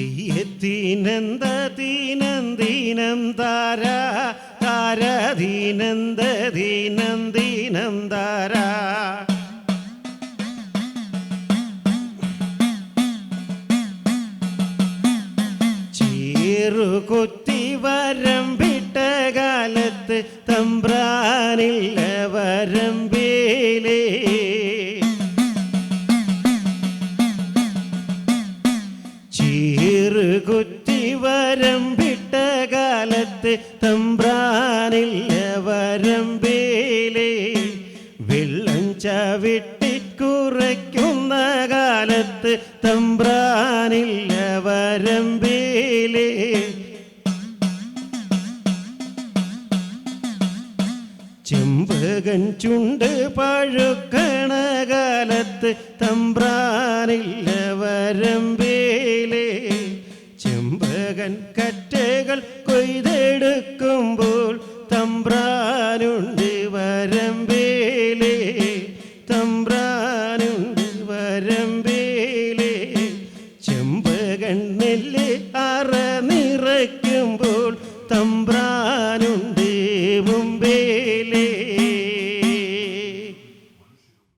തീയത്തീനന്ദ തീനന്ദീനം താര താര ദീനന്ദ ദീനം താര ചീറുകുത്തി വിട്ട കാലത്ത് തമ്പ്രാനില്ല വരമ്പേലേ വിട്ട കാലത്ത് തമ്പ്രാനില്ല വരമ്പേലേ. വെള്ളം ചവിട്ടി കുറയ്ക്കുന്ന കാലത്ത് തമ്പ്രാനില്ല വരമ്പേലേ. ചെമ്പകൻ ചുണ്ട് പഴുക്കണ കാലത്ത് തമ്പ്രാനില്ല വരമ്പേലേ. ചെമ്പകൻ കറ്റകൾ കൊയ്തെടുക്കുമ്പോൾ തമ്പ്രാനുണ്ട് വരമ്പേലേ തമ്പ്രാനുണ്ട് വരമ്പേലേ. ചെമ്പകൺ നെല്ല് അറ നിറയ്ക്കുമ്പോൾ തമ്പ്രാ